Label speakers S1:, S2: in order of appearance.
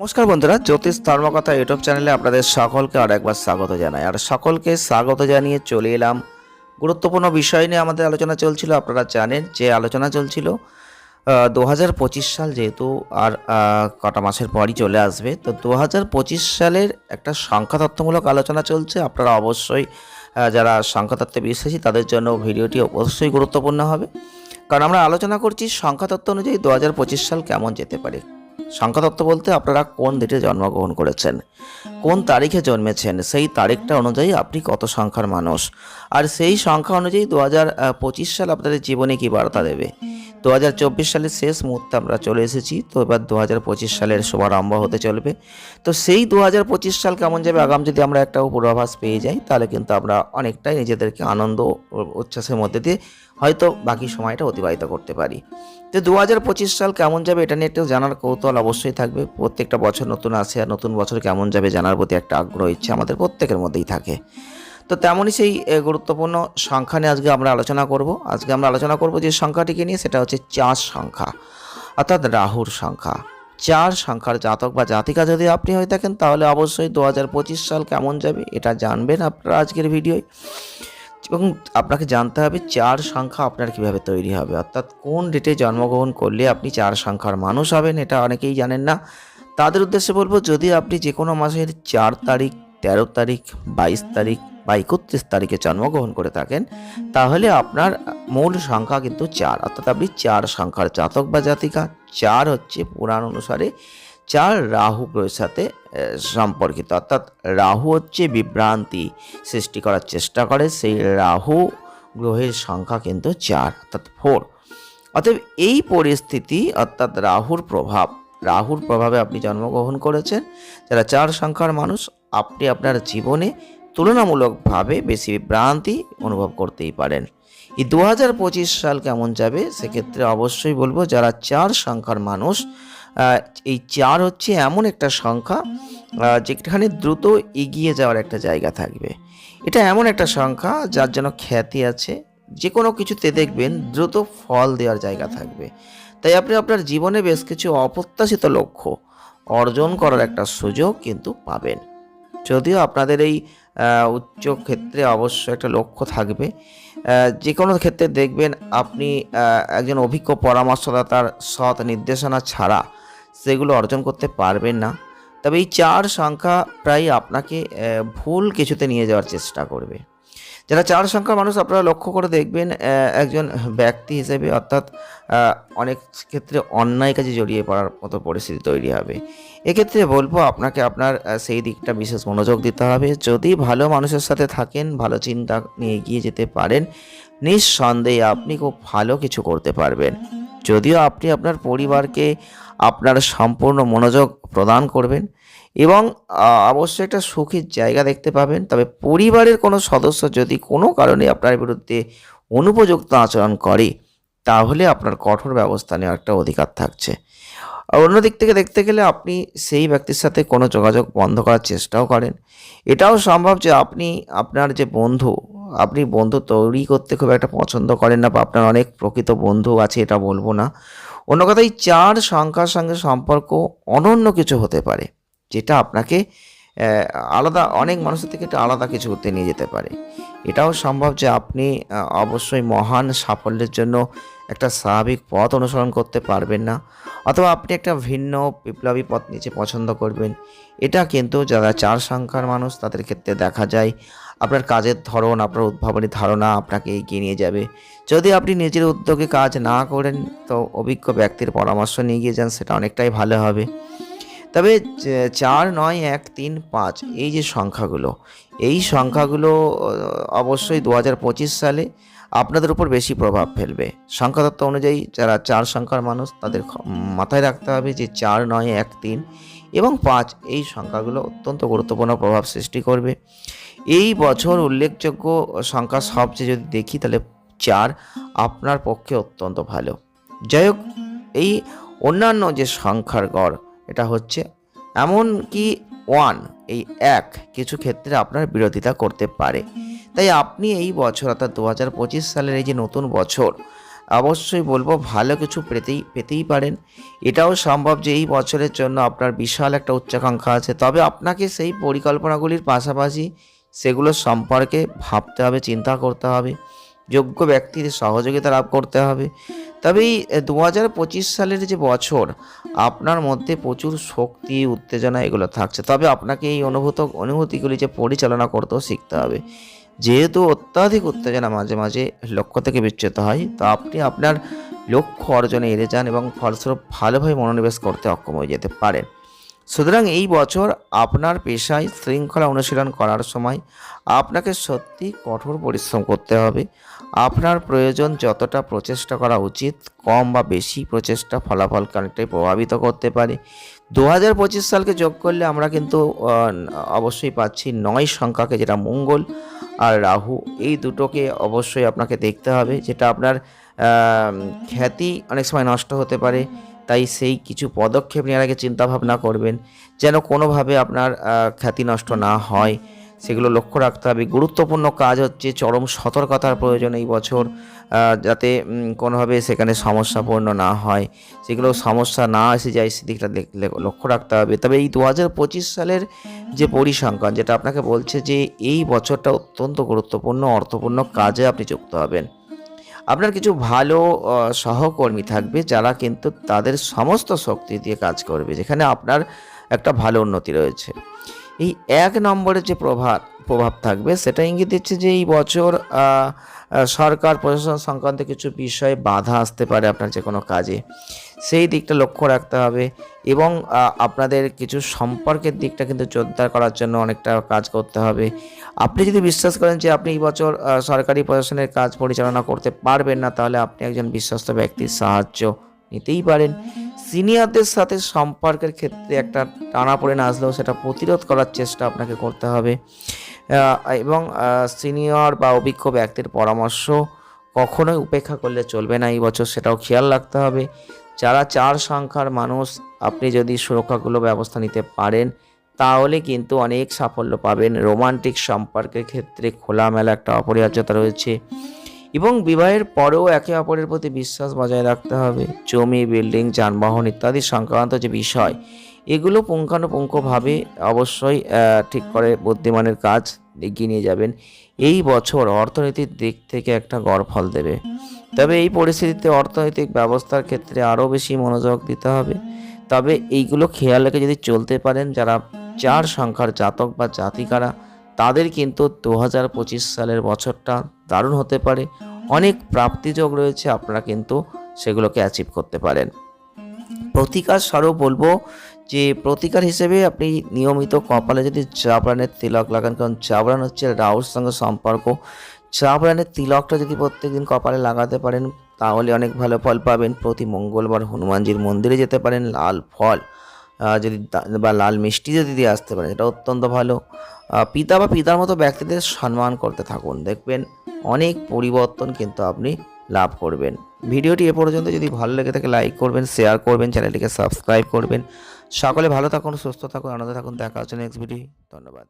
S1: নমস্কার বন্ধুরা, জ্যোতিষ ধর্মকথা ইউটিউব চ্যানেলে আপনাদের সকলকে আর একবার স্বাগত জানাই। আর সকলকে স্বাগত জানিয়ে চলে এলাম। গুরুত্বপূর্ণ বিষয় নিয়ে আমাদের আলোচনা চলছিল, আপনারা জানেন যে আলোচনা চলছিল দু হাজার পঁচিশ সাল যেহেতু আর কটা মাসের পরই চলে আসবে, তো দু হাজার পঁচিশ সালের একটা সংখ্যাতত্ত্বমূলক আলোচনা চলছে। আপনারা অবশ্যই যারা সংখ্যাতত্ত্বে বিশ্বাসী তাদের জন্য ভিডিওটি অবশ্যই গুরুত্বপূর্ণ হবে। কারণ আমরা আলোচনা করছি সংখ্যাতত্ত্ব অনুযায়ী দু হাজার পঁচিশ সাল কেমন যেতে পারে। সংখ্যাতত্ত্ব বলতে আপনারা কোন ডেটে জন্মগ্রহণ করেছেন? কোন তারিখে জন্মেছেন? সেই তারিখটা অনুযায়ী আপনি কত সংখ্যার মানুষ? আর সেই সংখ্যা অনুযায়ী দু হাজার পঁচিশ সাল আপনাদের জীবনে কি বার্তা দেবে? দু হাজার চব্বিশ সালের শেষ মুহূর্তে আমরা চলে এসেছি। তো এবার দু হাজার পঁচিশ সালের শুভারম্ভ হতে চলবে। তো সেই দু হাজার পঁচিশ সাল কেমন যাবে? আগাম যদি আমরা একটা পূর্বাভাস পেয়ে যাই, তাহলে কিন্তু আমরা অনেকটাই নিজেদেরকে আনন্দ উচ্ছ্বাসের মধ্যে দিয়ে হয়তো বাকি সময়টা অতিবাহিত করতে পারি। তো দু হাজার পঁচিশ সাল কেমন যাবে এটা নিয়ে একটু জানার কৌতূহল অবশ্যই থাকবে। প্রত্যেকটা বছর নতুন আসে আর নতুন বছর কেমন যাবে জানার প্রতি একটা আগ্রহ, ইচ্ছে আমাদের প্রত্যেকের মধ্যেই থাকে। তো তেমনই সেই গুরুত্বপূর্ণ সংখ্যা নিয়ে আজকে আমরা আলোচনা করব। আজকে আমরা আলোচনা করব যে সংখ্যাটিকে নিয়ে, সেটা হচ্ছে চার সংখ্যা, অর্থাৎ রাহুর সংখ্যা। চার সংখ্যার জাতক বা জাতিকা যদি আপনি হয়ে থাকেন, তাহলে অবশ্যই দু হাজার পঁচিশ সাল কেমন যাবে, এটা জানবেন আপনারা আজকের ভিডিওয়। এবং আপনাকে জানতে হবে চার সংখ্যা আপনার কীভাবে তৈরি হবে, অর্থাৎ কোন ডেটে জন্মগ্রহণ করলে আপনি চার সংখ্যার মানুষ হবেন, এটা অনেকেই জানেন না। তাদের উদ্দেশ্যে বলব, যদি আপনি যে কোনো মাসের চার তারিখ, তেরো তারিখ, বাইশ তারিখ বা একত্রিশ তারিখে জন্মগ্রহণ করে থাকেন, তাহলে আপনার মূল সংখ্যা কিন্তু চার। অর্থাৎ আপনি চার সংখ্যার জাতক বা জাতিকা, চার হচ্ছে পুরাণ অনুসারে, চার রাহু গ্রহের সাথে সম্পর্কিত। অর্থাৎ রাহু হচ্ছে বিভ্রান্তি সৃষ্টি করার চেষ্টা করে, সেই রাহু গ্রহের সংখ্যা কিন্তু চার, অর্থাৎ ফোর অতএব এই পরিস্থিতি, অর্থাৎ রাহুর প্রভাব, রাহুর প্রভাবে আপনি জন্মগ্রহণ করেছেন, যারা চার সংখ্যার মানুষ, আপনি আপনার জীবনে তুলনামূলকভাবে বেশি ভ্রান্তি অনুভব করতেই পারেন। এই দু হাজার পঁচিশ সাল কেমন যাবে সেক্ষেত্রে অবশ্যই বলব যারা চার সংখ্যার মানুষ এই চার হচ্ছে এমন একটা সংখ্যা যেখানে দ্রুত এগিয়ে যাওয়ার একটা জায়গা থাকবে। এটা এমন একটা সংখ্যা যার জন্য খ্যাতি আছে। যে কোনো কিছুতে দেখবেন দ্রুত ফল দেওয়ার জায়গা থাকবে। তাই আপনি আপনার জীবনে বেশ কিছু অপ্রত্যাশিত লক্ষ্য অর্জন করার একটা সুযোগ কিন্তু পাবেন। যদিও আপনাদের এই উচ্চ ক্ষেত্রে অবশ্যই একটা লক্ষ্য থাকবে। যে কোনো ক্ষেত্রে দেখবেন আপনি একজন অভিজ্ঞ পরামর্শদাতার সৎ নির্দেশনা ছাড়া সেগুলো অর্জন করতে পারবেন না। তবে এই চার সংখ্যা প্রায় আপনাকে ভুল কিছুতে নিয়ে যাওয়ার চেষ্টা করবে। যারা চার সংখ্যার মানুষ, আপনারা লক্ষ্য করে দেখবেন একজন ব্যক্তি হিসেবে অর্থাৎ অনেক ক্ষেত্রে অন্যায় কাজে জড়িয়ে পড়ার মতো পরিস্থিতি তৈরি হবে। এক্ষেত্রে বলব, আপনাকে আপনার সেই দিকটা বিশেষ মনোযোগ দিতে হবে। যদি ভালো মানুষের সাথে থাকেন, ভালো চিন্তা নিয়ে এগিয়ে যেতে পারেন, নিঃসন্দেহে আপনি খুব ভালো কিছু করতে পারবেন। যদিও আপনি আপনার পরিবারকে আপনার সম্পূর্ণ মনোযোগ প্রদান করবেন এবং অবশ্যই একটা সুখীর জায়গা দেখতে পাবেন। তবে পরিবারের কোনো সদস্য যদি কোনো কারণে আপনার বিরুদ্ধে অনুপযুক্ত আচরণ করে, তাহলে আপনার কঠোর ব্যবস্থা নেওয়ার একটা অধিকার থাকছে। অন্য দিক থেকে দেখতে গেলে আপনি সেই ব্যক্তির সাথে কোনো যোগাযোগ বন্ধ করার চেষ্টাও করেন। এটাও সম্ভব যে আপনি আপনার যে বন্ধু আপনি বন্ধু তৈরি করতে খুব একটা পছন্দ করেন না বা আপনার অনেক প্রকৃত বন্ধু আছে, এটা বলব না। অন্য কথা কথাই চার সংখ্যার সঙ্গে সম্পর্ক অনন্য কিছু হতে পারে, যেটা আপনাকে আলাদা, অনেক মানুষের থেকে একটা আলাদা কিছু করতে নিয়ে যেতে পারে। এটাও সম্ভব যে আপনি অবশ্যই মহান সাফল্যের জন্য একটা স্বাভাবিক পথ অনুসরণ করতে পারবেন না, অথবা আপনি একটা ভিন্ন বিপ্লবী পথ নিচে পছন্দ করবেন। এটা কিন্তু যারা চার সংখ্যার মানুষ, তাদের ক্ষেত্রে দেখা যায়, আপনার কাজের ধরন, আপনার উদ্ভাবনী ধারণা আপনাকে এগিয়ে নিয়ে যাবে। যদি আপনি নিজের উদ্যোগে কাজ না করেন, তো অভিজ্ঞ ব্যক্তির পরামর্শ নিয়ে গিয়ে যান, সেটা অনেকটাই ভালো হবে। তবে চার, নয়, এক, তিন, পাঁচ এই যে সংখ্যাগুলো, এই সংখ্যাগুলো অবশ্যই দু হাজার পঁচিশ সালে আপনাদের উপর বেশি প্রভাব ফেলবে। সংখ্যাতত্ত্ব অনুযায়ী যারা চার সংখ্যার মানুষ, তাদের মাথায় রাখতে হবে যে চার, নয়, এক, তিন এবং পাঁচ এই সংখ্যাগুলো অত্যন্ত গুরুত্বপূর্ণ প্রভাব সৃষ্টি করবে। এই বছর উল্লেখযোগ্য সংখ্যা সবচেয়ে যদি দেখি, তাহলে চার আপনার পক্ষে অত্যন্ত ভালো। যাই হোক, এই অন্যান্য যে সংখ্যার গড় এটা হচ্ছে। এমনকি ওয়ান, এই এক কিছু ক্ষেত্রে আপনার বিরোধিতা করতে পারে। তাই আপনি এই বছর, অর্থাৎ দু হাজার পঁচিশ সালের এই যে নতুন বছর, অবশ্যই বলব ভালো কিছু পেতেই পেতেই পারেন। এটাও সম্ভব যে এই বছরের জন্য আপনার বিশাল একটা উচ্চাকাঙ্ক্ষা আছে। তবে আপনাকে সেই পরিকল্পনাগুলির পাশাপাশি সেগুলো সম্পর্কে ভাবতে হবে, চিন্তা করতে হবে। যোগ্য ব্যক্তির সহযোগিতা লাভ করতে হবে। তবে এই দু হাজার পঁচিশ সালের যে বছর, আপনার মধ্যে প্রচুর শক্তি, উত্তেজনা এগুলো থাকছে। তবে আপনাকে এই অনুভূত, অনুভূতিগুলি যে পরিচালনা করতেও শিখতে হবে। যেহেতু অত্যাধিক উত্তেজনা মাঝে মাঝে লক্ষ্য থেকে বিচ্যুত হয়, তো আপনি আপনার লক্ষ্য অর্জনে এড়ে যান এবং ফলস্বরূপ ভালোভাবে মনোনিবেশ করতে অক্ষম হয়ে যেতে পারেন। সুতরাং এই বছর আপনার পেশায় শৃঙ্খলা অনুশীলন করার সময় আপনাকে সত্যি কঠোর পরিশ্রম করতে হবে। আপনার প্রয়োজন যতটা প্রচেষ্টা করা উচিত, কম বা বেশি প্রচেষ্টা ফলাফলকে অনেকটাই প্রভাবিত করতে পারে। দু হাজার পঁচিশ সালকে যোগ করলে আমরা কিন্তু অবশ্যই পাচ্ছি নয় সংখ্যাকে, যেটা মঙ্গল আর রাহু, এই দুটোকে অবশ্যই আপনাকে দেখতে হবে, যেটা আপনার খ্যাতি অনেক সময় নষ্ট হতে পারে। তাই সেই কিছু পদক্ষেপ নেওয়ার আগে চিন্তা ভাবনা করবেন যেন কোনোভাবে আপনার খ্যাতি নষ্ট না হয়। সেগুলো লক্ষ্য রাখতে হবে। গুরুত্বপূর্ণ কাজ হচ্ছে চরম সতর্কতার প্রয়োজন এই বছর যাতে কোনোভাবে সেখানে সমস্যাপূর্ণ না হয়। সেগুলো সমস্যা না এসে যায় সেদিকটা দেখলে লক্ষ্য রাখতে হবে। তবে এই দু হাজার পঁচিশ সালের যে পরিসংখ্যান, যেটা আপনাকে বলছে যে এই বছরটা অত্যন্ত গুরুত্বপূর্ণ, অর্থপূর্ণ কাজে আপনি যুক্ত হবেন। আপনার কিছু ভালো সহকর্মী থাকবে যারা কিন্তু তাদের সমস্ত শক্তি দিয়ে কাজ করবে, যেখানে আপনার একটা ভালো উন্নতি রয়েছে। এই এক নম্বরের যে প্রভাব প্রভাব থাকবে, সেটা ইঙ্গিত দিচ্ছে যে এই বছর সরকার প্রশাসন সংক্রান্ত কিছু বিষয়ে বাধা আসতে পারে আপনার যে কোনো কাজে। সেই দিকটা লক্ষ্য রাখতে হবে এবং আপনাদের কিছু সম্পর্কের দিকটা কিন্তু জোরদার করার জন্য অনেকটা কাজ করতে হবে। আপনি যদি বিশ্বাস করেন যে আপনি এই বছর সরকারি প্রশাসনের কাজ পরিচালনা করতে পারবেন না, তাহলে আপনি একজন বিশ্বস্ত ব্যক্তির সাহায্য নিতেই পারেন। সিনিয়রদের সাথে সম্পর্কের ক্ষেত্রে একটা টানাপোড়েন আসলেও সেটা প্রতিরোধ করার চেষ্টা আপনাকে করতে হবে। এবং সিনিয়র বা অভিজ্ঞ ব্যক্তির পরামর্শ কখনোই উপেক্ষা করলে চলবে না এই বছর, সেটাও খেয়াল রাখতে হবে। যারা চার সংখ্যার মানুষ, আপনি যদি সুরক্ষাগুলো ব্যবস্থা নিতে পারেন, তাহলে কিন্তু অনেক সাফল্য পাবেন। রোমান্টিক সম্পর্কের ক্ষেত্রে খোলামেলা একটা অপরিহার্যতা রয়েছে। এবং বিবাহের পরেও একে অপরের প্রতি বিশ্বাস বজায় রাখতে হবে। জমি, বিল্ডিং, যানবাহন ইত্যাদি সংক্রান্ত যে বিষয়, এগুলো পুঙ্খানুপুঙ্খভাবে অবশ্যই ঠিক করে বুদ্ধিমানের কাজ এগিয়ে নিয়ে যাবেন। এই বছর অর্থনীতির দিক থেকে একটা গড় ফল দেবে। তবে এই পরিস্থিতিতে অর্থনৈতিক ব্যবস্থার ক্ষেত্রে আরও বেশি মনোযোগ দিতে হবে। তবে এইগুলো খেয়াল রেখে যদি চলতে পারেন, যারা চার সংখ্যার জাতক বা জাতিকারা তাদের কিন্তু দু হাজার পঁচিশ সালের বছরটা দারুণ হতে পারে। অনেক প্রাপ্তিযোগ রয়েছে, আপনারা কিন্তু সেগুলোকে অ্যাচিভ করতে পারেন। প্রতিকার স্বরূপ বলব যে, প্রতিকার হিসেবে আপনি নিয়মিত কপালে যদি চাবরানের তিলক লাগান, কারণ চাবরান হচ্ছে রাহুর সঙ্গে সম্পর্ক। চাবরানের তিলকটা যদি প্রত্যেকদিন কপালে লাগাতে পারেন, তাহলে অনেক ভালো ফল পাবেন। প্রতি মঙ্গলবার হনুমানজির মন্দিরে যেতে পারেন, লাল ফল। যদি বা লাল মিষ্টি যদি দিয়ে আসতে পারেন এটা অত্যন্ত ভালো। পিতা বা পিতার মতো ব্যক্তিদের সম্মান করতে থাকুন। দেখবেন অনেক পরিবর্তন কিন্তু আপনি লাভ করবেন। ভিডিওটি এ পর্যন্ত। যদি ভালো লেগে থাকে, লাইক করবেন, শেয়ার করবেন, চ্যানেলটিকে সাবস্ক্রাইব করবেন। সকলে ভালো থাকুন, সুস্থ থাকুন, আনন্দ থাকুন। দেখা হচ্ছে নেক্সট ভিডিও ধন্যবাদ।